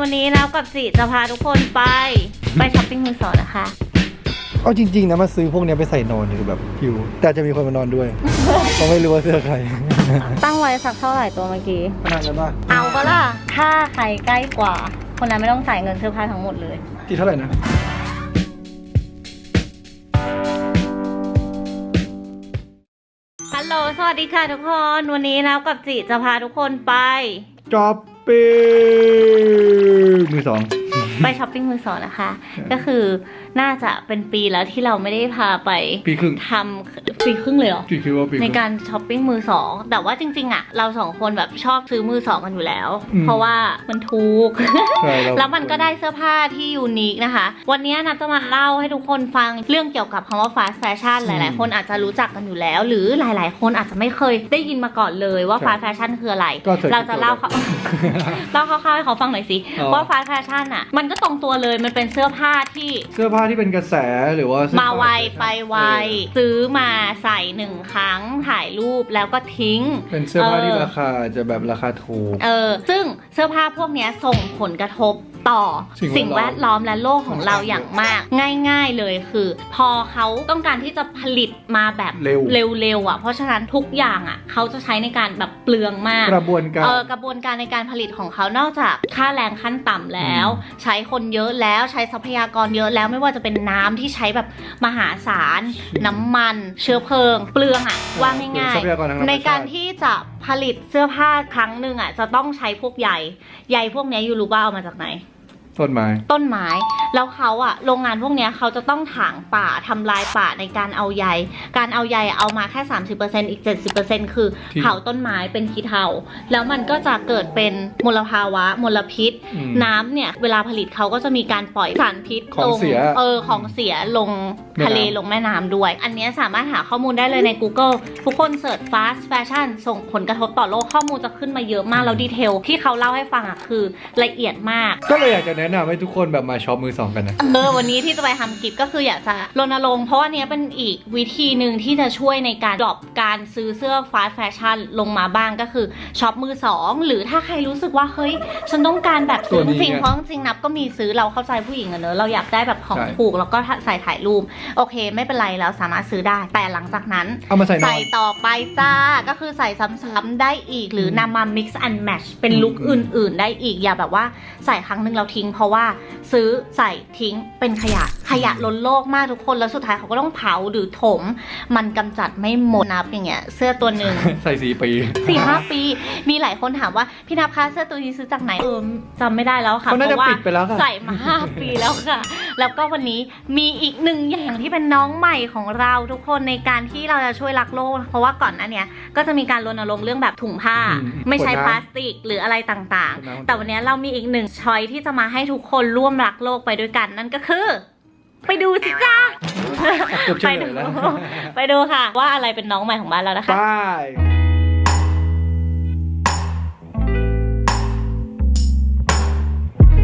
วันนี้แล้วกับสิจะพาทุกคนไป ไปช้อปปิ้งมือสองนะคะ เอาจริงๆนะมาซื้อพวกเนี้ยไปใส่นอนคือแบบผิว แต่จะมีคนมานอนด้วยเขาไม่รู้ว่าเสื้อใครตั้งไว้สักเท่าไหร่ตัวเมื่อกี้ ขนาดนั้นป่ะเอาก็ล่ะ ถ้าใครใกล้กว่า คนนั้นไม่ต้องจ่ายเงินเสื้อผ้าทั้งหมดเลย ที่เท่าไหร่นะ ฮัลโหล สวัสดีค่ะทุกคน วันนี้แล้วกับจิจะพาทุกคนไปจอบ ปีมือสอง ไปช้อปปิ้งมือสองนะคะ ก็คือน่าจะเป็นปีแล้วที่เราไม่ได้พาไปปีครึ่งทำปีครึ่งเลยเหรอกี่คิดว่าปีคในรึ่ง การช้อปปิ้งมือสองแต่ว่าจริงๆอะเราสองคนแบบชอบซื้อมือสองกันอยู่แล้ว อืม เพราะว่ามันถูก ใช่เราแล้วมันก็ได้เสื้อผ้าที่ยูนิคนะคะ วันนี้นัทจะมาเล่าให้ทุกคนฟังเรื่องเกี่ยวกับคำว่า fast fashion หลาย ๆ คนอาจจะรู้จักกันอยู่แล้ว หรือหลาย ๆ คนอาจจะไม่เคยได้ยินมาก่อนเลยว่า fast fashion คืออะไร ก็สิร์ชเราจะเล่าเขา เล่าคร่าวๆให้เขาฟังหน่อยสิ อ๋อ ว่า fast fashion อะมันก็ตรงตัวเลยมันเป็นเสื้อผ้าที่เสื้อผ้าที่เป็นกระแสหรือว่าเสื้อมาผ้ไวไปไวซื้อมาใส่หนึ่งครั้งถ่ายรูปแล้วก็ทิ้ง เป็นเสื้อผ้าที่เออราคาจะแบบราคาถูก เออ ซึ่งเสื้อผ้าพวกเนี้ยส่งผลกระทบ ต่อสิ่สิ่งงแวแวดดล้ล้ออมมและโลกของเราอย่างมาก ง่าย ๆเลยคือ พอเขาต้องการที่จะผลิตมาแบบเร็วเร็วๆอะเพราะฉะนั้นทุกอย่างอะเขาจะใช้ในการแบบเปลืองมากกระบวนการเออกระบวนการในการผลิตของเขานอกจากค่าแรงขั้นต่ำแล้วอืมใช้คนเยอะแล้วใช้ทรัพยากรเยอะแล้วไม่ว่าจะเป็นน้ำที่ใช้แบบมหาศาลน้ำมันเชื้อเพลิง เปลืองอะว่าง่ายทรัพยากรทางธรรมชาติๆในการที่จะผลิตเสื้อผ้าครั้งหนึ่งอะจะต้องใช้พวกใยใยพวกเนี้ยยูรู้ว่าเอามาจากไหน ต้นไม้ ต้นไม้ แล้วเขาอะโรงงานพวกเนี้ยเขาจะต้องถางป่าทำลายป่าในการเอาใย การเอาใยเอามาแค่ 30%อีก 70%คือที่เผาต้นไม้เป็นขี้เถ้าแล้วมันก็จะเกิดเป็นมลภาวะมลพิษ อืมน้ำเนี่ย เวลาผลิตเขาก็จะมีการปล่อยสารพิษของลงเสียเออของเสียลงแม่น้ำ ทะเลลงแม่น้ำด้วย อันเนี้ยสามารถหาข้อมูลได้เลยใน Google ทุกคนเสิร์ช fast fashion ส่งผลกระทบต่อโลกข้อมูลจะขึ้นมาเยอะมากแล้วดีเทลที่เขาเล่าให้ฟังอะคือละเอียดมาก ก็เลยอยากจะแนะนำให้ทุกคนแบบมาช็อปมือสองกันนะ เออวันนี้ที่จะไปทำคลิปก็คืออยากจะรณรงค์เพราะว่าเนี้ยเป็นอีกวิธีหนึ่งที่จะช่วยในการดรอปการซื้อเสื้อฟาสต์แฟชั่นลงมาบ้างก็คือช็อปมือสองหรือถ้าใครรู้สึกว่าเฮ้ย ฉันต้องการแบบตัซื้วอนี้จริงไงเพราะจริงๆนับก็มีซื้อเราเข้าใจผู้หญิงอะเนอะเราอยากได้แบบของใช่ ถูกแล้วก็ใส่ถ่ายรูปโอเค ไม่เป็นไรเราสามารถซื้อได้แต่หลังจากนั้น เอามาใส่นอใส่น ต่อไปจ้า ก็คือใส่ซ้ำๆได้อีก หรือมนำมา mix and match เป็นลุคอือมื่นๆ ได้อีก อย่าแบบว่าใส่ครั้งหนึ่งเราทิ้งเพราะว่าซื้อใส่ทิ้งเป็นขยะขยะล้นโลกมากทุกคนแล้วสุดท้ายเขาก็ต้องเผาหรือถม มันกำจัดไม่หมดนับอย่างเงี้ยเสื้อตัวหนึ่งใส่สีปีสี่ห้าปี มีหลายคนถามว่าพี่นับคะเสื้อตัวนี้ซื้อจากไหนเออจำไม่ได้แล้วค่ะเขาน่าเพจะราะว่าปิดไปแล้วค่ะใส่มาห้าปีแล้วค่ะ แล้วก็วันนี้มีอีกหนึ่งอย่างที่เป็นน้องใหม่ของเราทุกคนในการที่เราจะช่วยรักโลก เพราะว่าก่อนหน้าเนี้ยก็จะมีการรณรงค์เรื่องแบบถุงผ้าอืมไม่ใช้ขวดน้ำพลาสติกหรืออะไรต่างขวดน้ำๆแต่วันนี้เรามีอีกหนึ่งช้อยที่จะมาให้ทุกคนร่วมรักโลกไปด้วยกันนั่นก็คือ ไปดูสิจ้าเกือบเฉไปลดูยแล้วไปดูค่ะ ว่าอะไรเป็นน้องใหม่ของบ้านเรานะคะป้าย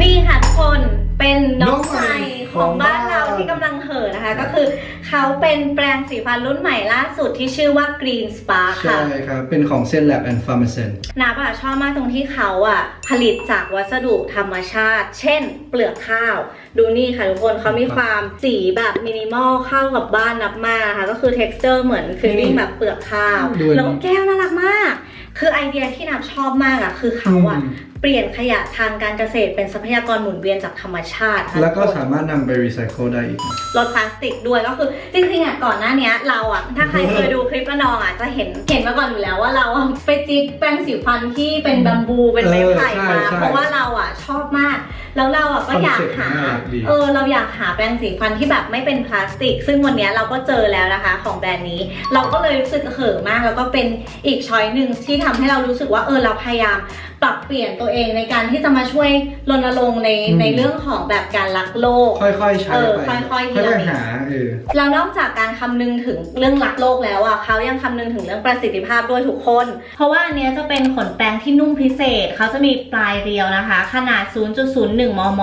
นี่ค่ะทุกคน เป็นน้องน้องใหใหม่ม่ของบ้านเราของบ้านที่กำลังเห่อนะคะ ก็คือเขาเป็นแปรงสีฟันรุ่นใหม่ล่าสุดที่ชื่อว่า Green Spark ใช่ค่ะครับ เป็นของเซนแลบแอนด์ฟาร์มาเซนนาบะชอบมากตรงที่เขาอะ ผลิตจากวัสดุธรรมชาติ เช่น เปลือกข้าว ดูนี่ค่ะทุกคนเขามีความสีแบบมินิมอลเข้ากับบ้านนับมากนะคะก็คือ t e x t อร์เหมือนฟีลลิ่งแบบเปลือกข้าวดูอันนี้แล้วก็แก้วน่ารักมาก คือไอเดียที่นับชอบมากอะคือเขาอะ เปลี่ยนขยะทางการเกษตรเป็นทรัพยากรหมุนเวียนจากธรรมชาติค่ะแล้วก็ทุคน สามารถนำไปรีไซเคิลได้อีกลดพลาสติกด้วยก็คือจริงๆอะก่อนหน้าเนี้ยเราอะถ้าใครเคยดูคลิปกระนองอะจะเห็นเห็นมาก่อนอยู่แล้วว่าเราอะไปจิกแปรงสีฟันที่เป็นบัมบูเป็นไม้ไผ่เออใช่มาใช่เพราะว่าเราอะชอบมาก แล้วเราอะก็อยากหา คอนเซ็ปต์น่ารักดี เออเราอยากหาแปรงสีฟันที่แบบไม่เป็นพลาสติก ซึ่งวันเนี้ยเราก็เจอแล้วนะคะของแบรนด์นี้ เราก็เลยรู้สึกเห่อะมากแล้วก็เป็นอีกช้อยหนึ่งที่ทำให้เรารู้สึกว่าเออเราพยายาม ปรับเปลี่ยนตัวเองในการที่จะมาช่วยรณรงค์ในอืม ในเรื่องของแบบการรักโลก ค่อยๆใช้เออไปค่อยๆทีค่ละอยนิดๆหาเออ แล้วนอกจากการคำนึงถึงเรื่องรักโลกแล้วอะเขายังคำนึงถึงเรื่องประสิทธิภาพด้วยทุกคน เพราะว่าอันเนี้ยจะเป็นขนแปรงที่นุ่มพิเศษ เขาจะมีปลายเรียวนะคะ ขนาด 0.01 มม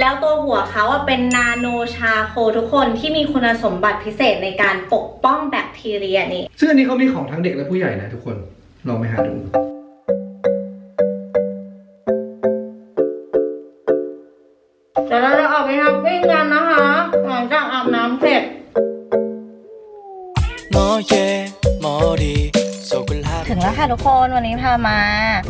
แล้วตัวหัวเขาอะเป็นนาโนชาโคทุกคนที่มีคุณสมบัติพิเศษในการปกป้องแบคทีเรียนี่ ซึ่งอันนี้เขามีของทั้งเด็กและผู้ใหญ่นะทุกคน ลองไปหาดู ไปทำปิ้งกันนะคะหลังจากอาบน้ำเสร็จ 너의 머리 속을 하루 ถึงแล้วค่ะทุกคนวันนี้พามา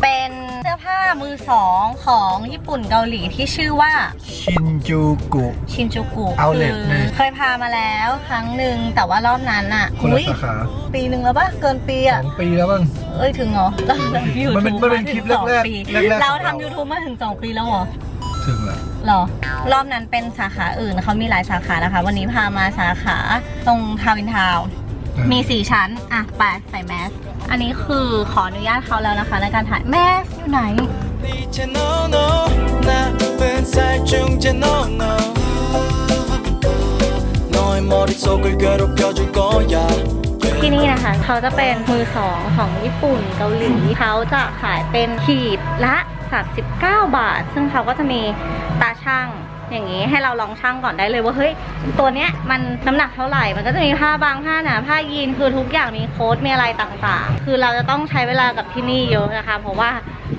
เป็นเสื้อผ้ามือสองของญี่ปุ่นเกาหลีที่ชื่อว่า ชินจูกุ ชินจูกุ Outlet คื นี่ เคยพามาแล้วครั้งหนึ่งแต่ว่ารอบนั้นอะ คนละ อุ๊ย สาขา ปีหนึ่งแล้วปะเกินปี ส อะ องปีแล้วบ้าง เอ้ยถึงเหรอเราทำยู มันเป็น ทูบ มันเป็นคลิปแรกๆ ปี แรกๆ เรา ของเรา ทำยูทูบมาถึงสองปีแล้วเหรอ ถึงแล้ว หรอ รอบนั้นเป็นสาขาอื่นเขามีหลายสาขานะคะ วันนี้พามาสาขาตรงทาวินทาวมีสี่ชั้น อะไปใส่แมส อันนี้คือขออนุญาตเขาแล้วนะคะ ในการถ่ายแมสอยู่ไหน ที่นี่นะคะ เขาจะเป็นมือสองของญี่ปุ่นเกาหลีเขาจะขายเป็นขีดละ 39 บาท ซึ่งเขาก็จะมีตาช่างอย่างนี้ให้เราลองช่างก่อนได้เลยว่าเฮ้ยตัวเนี้ยมันน้ำหนักเท่าไหร่ มันก็จะมีผ้าบางผ้าหนาผ้ายีนคือทุกอย่างมีโค้ดมีอะไรต่างๆ คือเราจะต้องใช้เวลากับที่นี่เยอะนะคะ เพราะว่า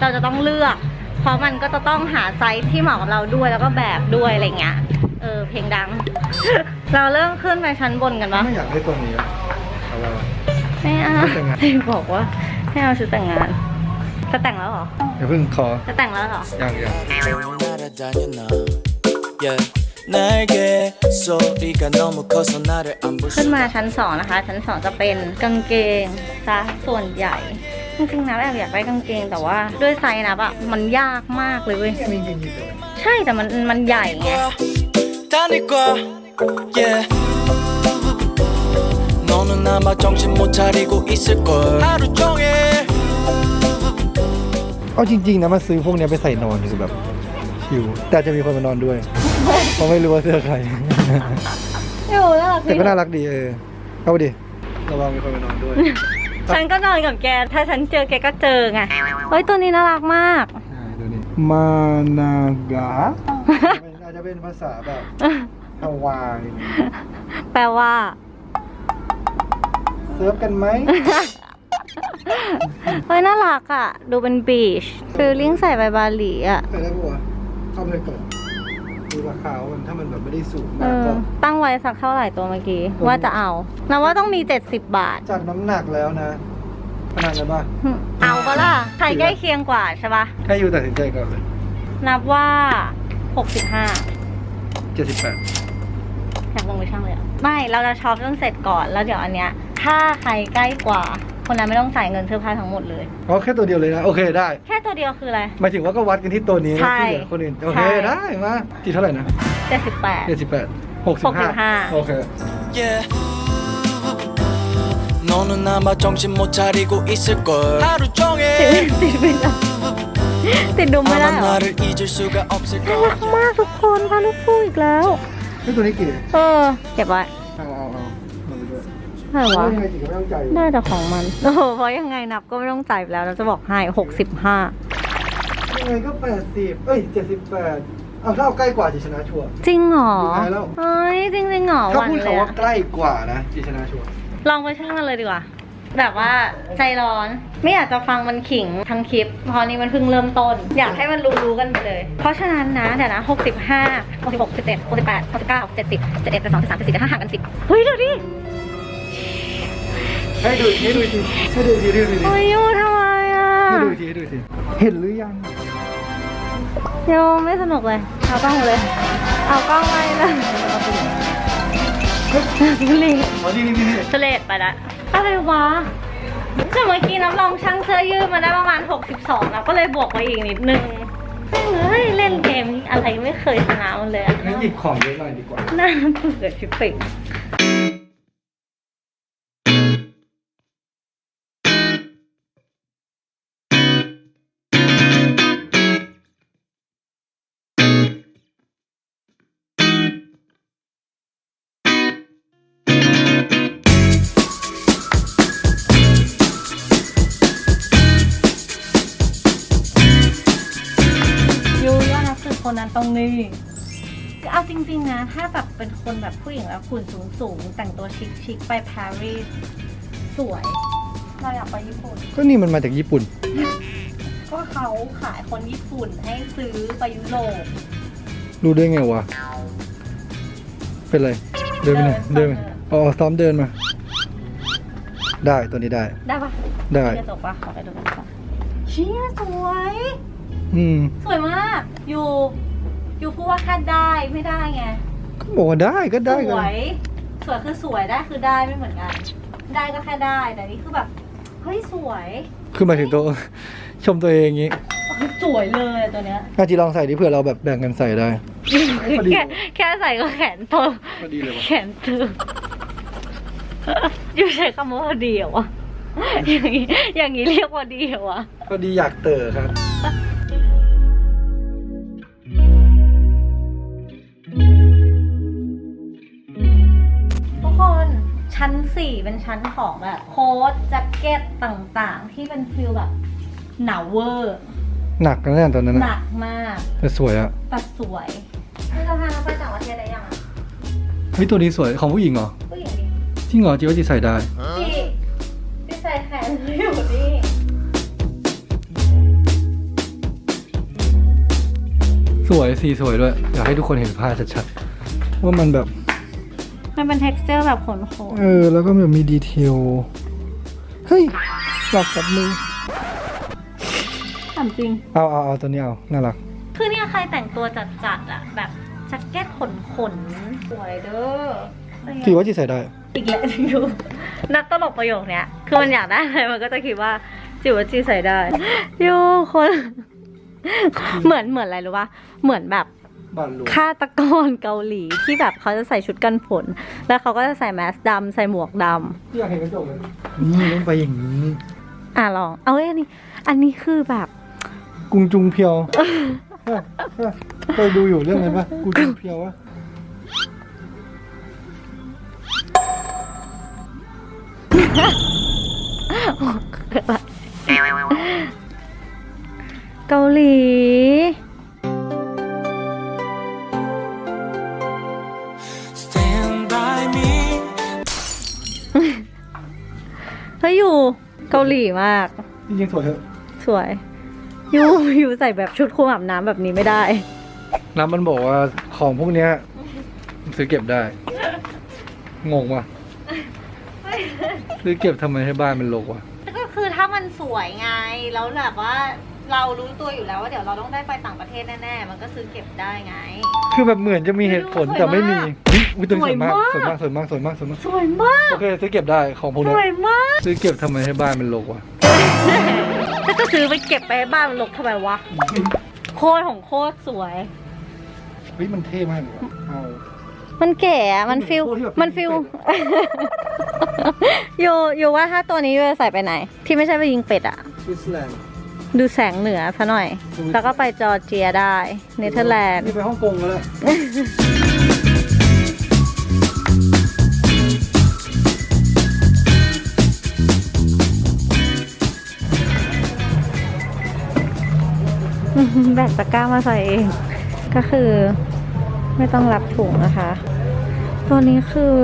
เราจะต้องเลือก เพราะมันก็จะต้องหาไซส์ที่เหมาะกับเราด้วยแล้วก็แบบด้วยอะไรเงี้ยเออเพลงดัง เราเริ่มขึ้นไปชั้นบนกันปะไม่อยากได้ตัวนี้อะเอาว่าไม่เอาชุดแต่งงานที่บอกว่าให้เอาชุดแต่งงาน จะแต่งแล้วเหรอ อย่าเพิ่งขอ จะแต่งแล้วเหรอ อย่างอย่าง 날아다녀 나 yeah. 날개 소리가 너무 커서 나를 안 볼 ขึ้น 수가 มาชั้นสองนะคะ ชั้นสองจะเป็นกางเกงซะส่วนใหญ่ จริงๆนะแอบอยากได้กางเกงแต่ว่าด้วยไซส์นะปะมันยากมากเลยเว้ย มีจริงๆเลย ใช่แต่มันมันใหญ่ไง 다닐 거야 yeah. 너는 아마 정신 못 차리고 있을 걸 하루 종일 เอาจริงๆนะมาซื้อพวกเนี้ยไปใส่นอนคือแบบชิวแต่จะมีคนมานอนด้วย เพราะไม่รู้ว่าเสื้อใครอยู่น่ารักแต่ก็น่ารักดีเออเอาดิระวังมีคนมานอนด้วยฉันก็นอนกับแก ถ้าฉันเจอแกก็เจอไงเฮ้ยตัวนี้น่ารักมากใช่ดูนี่มานากะอาจจะเป็นภาษาแบบฮาวายแปลว่าเซิร์ฟกันไหม เฮ้ยน่ารักอะ ดูเป็นบีชฟิลลิ่งใส่ใบบาหลีอะเคยได้ปะวะเข้าไปก่อนดูราคาว่ามันถ้ามันแบบไม่ได้สูงเอมากอก็ ตั้งไว้สักเท่าไหร่ตัวเมื่อกี้ว่าจะเอานะว่าต้องมี 70 บาทจากน้ำหนักแล้วนะขนาดนั้นปะเอาก็ล่ะ ใครใกล้เคียงกว่าใช่ปะให้ยูตัดสินใจก่อนเลยนับว่า 65 เจ็ดสิบแปดอยากลงไปช่างเลยอะไม่ เราจะช็อปจนเสร็จก่อนแล้วเดี๋ยวอันเนี้ย ถ้าใครใกล้กว่า คนนั้นไม่ต้องจ่ายเงินเสื้อผ้าทั้งหมดเลย อ๋อแค่ตัวเดียวเลยนะ โอเคได้ แค่ตัวเดียวคืออะไร หมายถึงว่าก็วัดกันที่ตัวนี้นะ ใช่ ที่เหลือคนอื่น โอเค ใช่ ได้มาที่เท่าไหร่นะ 78 เจ็ดสิบแปดหกสิบห้า 65 โอเค yeah. 너는 아마 정신 못 차리고 있을 걸 하루 ติด 종일 ติดไม่ได้ติดดูไม่ได้ 아마 เหรอ 나를 잊을 수가 없을 น่ารัก 거야 มากทุกคนพาลูกคู่อีกแล้ว นี่ตัวนี้กี่ เออ เก็บไว้ ด้วยเท่าไหร่เพราะวะ ยังไงจีก็ไม่ต้องจ่ายอยู่ได้แต่ของมัน โอ้โหเพราะยังไงนับก็ไม่ต้องจ่ายไปแล้วเราจะบอกให้หกสิบห้ายังไงก็แปดสิบเอ้ยเจ็ดสิบแปดเอาถ้าเอาใกล้กว่าจีชนะชัวร์ จริงเหรอสุดท้ายแล้ว เฮ้ยจริงจริงๆเหรอถ้าวันพูดเลยคำว่าอะใกล้กว่านะจีชนะชัวร์ลองไปช่างกันเลยดีกว่า แบบว่าใจร้อน ไม่อยากจะฟังมันขิงทั้งคลิปเพราะนี่มันเพิ่งเริ่มต้น อยากให้มันรู้ๆกันไปเลย เพราะฉะนั้นนะเดี๋ยวนะหกสิบห้าหกสิบหกสิบเจ็ดหกสิบแปดหกสิบเก้าเจ็ดสิบเจ็ดเอ็ดเจ็ดสองเจ็ดสามเจ็ดสี่เจ็ดห้าห่างกันสิบเฮ้ยเดี๋ยวดิ ให้ดูอีกทีให้ดูอีกทีให้ดูอีกทีให้ดูอีกทีเฮ้ยยูทำไมอะให้ดูอีกทีให้ดูอีกทีเห็นหรือยังโยไม่สนุกเลย เอากล้องมาเลย เอากล้องไปเลยลิงอ๋อนี่นี่นี่นี่เสลดไปละอะไรวะแต่เมื่อกี้น้ำลองช่างเสื้อยืดมาได้ประมาณ 62 แล้วก็เลยบวกไปอีกนิดนึงเฮ้ยเล่นเกมอะไรไม่เคยชนะมันเลยอะงั้นหยิบของเยอะหน่อยดีกว่าน่าเบื่อชิบเป่ง ว่านับถือคนนั้นตรงนี้เอาจริงๆนะ ถ้าแบบเป็นคนแบบผู้หญิงแล้วขุนสูงสูงๆ แต่งตัวชิคๆไปปารีสสวย เราอยากไปญี่ปุ่น ก็นี่มันมาจากญี่ปุ่น ก็เขาขายคนญี่ปุ่นให้ซื้อไปยุโรปรู้ได้ไงวะ เป็นไร เดินไปไหนเดิเดินนไปอ๋อซ้อมเดินมา ได้ตัวนี้ได้ ได้ปะได้ กระจกปะขอไปดูกันก่อนเชี่ยสวย อืมสวยมาก อยู่อยู่พูดว่าแค่ได้ไม่ได้ไง ก็บอกว่าได้ก็ได้สก็วยสวยคือสวยได้คือได้ไม่เหมือนกัน ได้ก็แค่ได้ แต่นี่คือแบบ เฮ้ยสวยคือหมายถึงตัว ชมตัวเองอย่างงี้สวยเลยอะตัวเนี้ย อาจีลองใส่ดิเผื่อเราแบบแบ่งกันใส่ได้ พอดี แค่แค่ใส่ก็แขนโตพอดีเลยวะแขนตึงอยู่ใช้คำว่าพอดีเหรอวะอย่างนี้อย่างนี้เรียกว่าดีเหรอวะพอดีอยากเตอครับ เป็นชั้นของแบบโค้ทแจ็คเก็ตต่างๆ ที่เป็นฟิลแบบหนาวเวอร์ หนักนะเนี่ยตอนนั้นหนะนักมากแต่สวยอะแต่สวยนี่เราพาเราไปต่างประเทศได้ยังอะเฮ้ยตัวนี้สวยของผู้หญิงเหรอผู้หญิงดิจริงเหรอจีว่าจีใส่ได้ พี่พี่ใส่แขนอยู่นี่สวยสีสวยด้วยอยากให้ทุกคนเห็นผ้าชัดๆว่ามันแบบ มันเป็น texture แบบขนโคเออ แล้วก็แบบมีดีเทล เฮ้ยหลับกับมือถามจริง เอาเอาเอาตัวนี้เอา น่ารัก คือเนี่ยใครแต่งตัวจัดๆอะแบบแจ็คเก็ตขนขนๆสวยเด้อจีว่าจีใส่ได้ อีกแล้วอยู่นักตลกประโยคเนี้ย คือมันอยากได้อะไรมันก็จะคิดว่าจิ๋วว่าจีใส่ได้โยคน เหมือนเหมือนอะไรรู้ปะเหมือนแบบ บ้านหลวงฆาตกรเกาหลีที่แบบเขาจะใส่ชุดกันฝนแล้วเขาก็จะใส่แมสดำใส่หมวกดำอยากเห็นกระจกเลยนี่ต้องไปอย่างนี้อะลอง เอาเอ้ยอันนี้อันนี้คือแบบกุงจุงเพียวเคยดูอยู่เรื่องอะไรปะกุงจุงเพียววะเกาหลี จริงๆสวยเถอะสวยยูยูใส่แบบชุดคลุมอาบน้ำแบบนี้ไม่ได้ น้ำมันบอกว่าของพวกเนี้ยซื้อเก็บได้ งงว่ะซื้อเก็บทำไมให้บ้านมันรกวะก็คือถ้ามันสวยไงแล้วแบบว่าเรารู้ตัวอยู่แล้วว่าเดี๋ยวเราต้องได้ไปต่างประเทศแน่ๆ มันก็ซื้อเก็บได้ไง คือแบบเหมือนจะมีเหตุผลสวยมากแต่ไม่มีอุ๊ยอุ๊ยตัวนี้สวยมากสสววยยมามากกสวยมากสวยมากสวยมากสวยมากสวยมากโอเคซื้อเก็บได้ของพวกสเนี้ยวยมากซื้อเก็บทำไมให้บ้านมันรกวะถ้า จะซื้อไปเก็บไปให้บ้านมันรกทำไมวะ โคตรของโคตรสวย เฮ้ยมันเท่มากเลยว่ะเอา มันเก๋อะมันฟิลโคตรที่แบบมันฟิลอยู่อยู่ว่าถ้าตัวนี้ยูจะใส่ไปไหน ที่ไม่ใช่ไปยิงเป็ดอะสวิตเซอร์แลนด์ ดูแสงเหนือซะหน่อย แล้วก็ไปจอร์เจียได้ เนเธอร์แลนด์ นี่ไปฮ่องกงแล้วแหละ แบกตะกร้ามาใส่เอง ก็คือไม่ต้องรับถุงนะคะ ตัวนี้คือ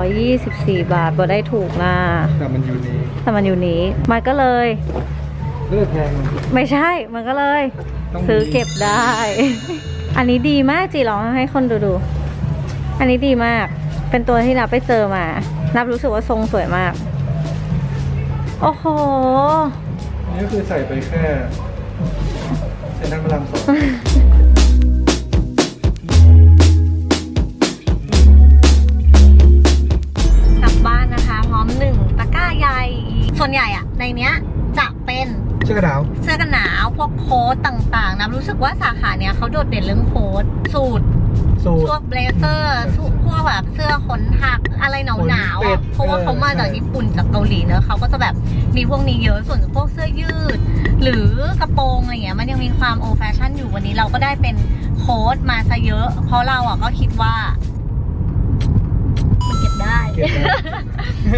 624 บาทบ่ได้ถูกนะแต่มันอยู่นี่แต่มันอยู่นี้ มันก็เลยเลือกแพงมันไม่ใช่ มันก็เลยต้องมีซื้อเก็บได้ อันนี้ดีมากจีลองให้คนดูดู อันนี้ดีมาก เป็นตัวที่นับไปเจอมา นับรู้สึกว่าทรงสวยมาก โอ้โห นี่ก็คือใส่ไปแค่เซ็นทรัลพระรามสองกลับบ้านนะคะ พร้อมหนึ่งตะกร้าใหญ่ส่วนใหญ่อะในเนี้ยจะเป็นเชือกกระดาว เสื้อกันหนาวพวกโค้ทต่างๆนะรู้สึกว่าสาขาเนี้ยเขาโดดเด่นเรื่องโค้ทสูท สูทพวกเบลเซอร์พวกแบบเสื้อขนหักอะไรหนาวหนาวๆขนเป็อะดเพราะว่าเขามาจากเออญี่ปุ่นจากเกาหลีเนอะเขาก็จะแบบมีพวกนี้เยอะส่วนพวกเสื้อยืด หรือกระโปรงอะไรเงี้ยมันยังมีความโอแฟชั่นอยู่วันนี้เราก็ได้เป็นโค้ทมาซะเยอะ เพราะเราอะก็คิดว่า มันเก็บบได้ เก็บได้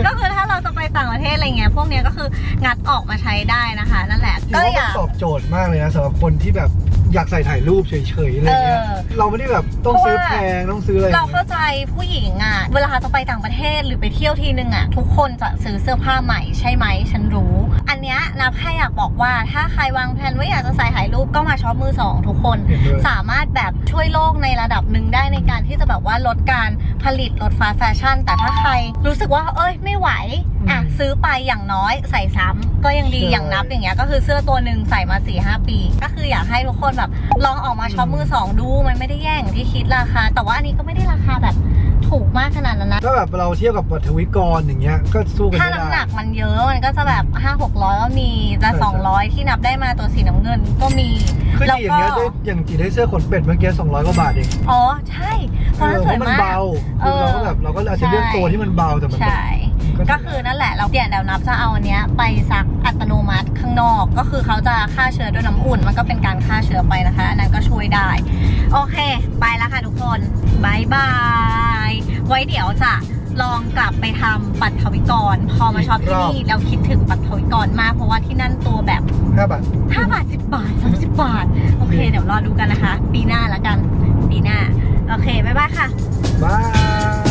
ก็คือถ้าเราจะไปต่างประเทศอะไรเงี้ยพวกเนี้ยก็คืองัดออกมาใช้ได้นะคะ นั่นแหละถือก็ว่าอมันยาก ตอบโจทย์มากเลยนะสำหรับคนที่แบบ อยากใส่ถ่ายรูปเฉยๆอะไรเงี้ยเออ เราไม่ได้แบบต้องซื้อเพราะว่าแพงต้องซื้ออะไรเราเข้าใจผู้หญิงอะ เวลาจะไปต่างประเทศหรือไปเที่ยวทีนึงอะ ทุกคนจะซื้อเสื้อผ้าใหม่ใช่ไหมฉันรู้ อันเนี้ยนับแค่อยากบอกว่าถ้าใครวางแผนว่าอยากจะใส่ถ่ายรูปก็มาช็อปมือสองทุกคน เห็นด้วยสามารถแบบช่วยโลกในระดับหนึ่งได้ในการที่จะแบบว่าลดการผลิตลดฟาสต์แฟชั่น แต่ถ้าใครรู้สึกว่าเอ้ยไม่ไหว อะอืมซื้อไปอย่างน้อยใส่ซ้ำก็ยังดีใช่อย่างนับอย่างเงี้ยก็คือเสื้อตัวหนึ่งใส่มา4ีหปี ก็คืออยากให้ทุกคนแบบลองออกมาช็อปมือสองดูมันไม่ได้แย่อย่างที่คิดราคา แต่ว่าอันนี้ก็ไม่ได้ราคาแบบถูกมากขนาดนั้นนะถ้าแบบเราเทียบกับปัทวิกรอย่างเงี้ยก็สู้กันถ้าไม่น้ำหได้นักมันเยอะมันก็จะแบบห้าหกร้อยก็มีแต่ใช่สองร้อยที่นับได้มาตัวสีน้ำเงินก็มีคือแล้วจีอย่างก็เงี้ยได้อย่างจีได้เสื้อขนเป็ดเมื่อกี้200กว่าบาทเองอ๋อใช่เพราะนั้นสวยมัมากเบาเอคืออเราก็แบบเราก็อาจจะเลือกใช่ตัวที่มันเบาแต่มันแบบใช่ ก็คือนั่นแหละเราเดี๋ยวเดี๋ยวนับจะเอาอันเนี้ยไปซักอัตโนมัติข้างนอก ก็คือเขาจะฆ่าเชื้อด้วยน้ำอุ่น มันก็เป็นการฆ่าเชื้อไปนะคะ อันนั้นก็ช่วยได้ โอเค ไปแล้วค่ะทุกคนบายบาย ไว้เดี๋ยวจะลองกลับไปทำปัตถวิกร พอมาช็อปที่นี่เราคิดถึงปัตถวิกรมากเพราะว่าที่นั่นตัวแบบ5บาท5บาท 10 บาท 30 บาท โอเค เดี๋ยวรอดูกันนะคะ ปีหน้าละกัน ปีหน้า โอเค บ๊ายบายค่ะ บาย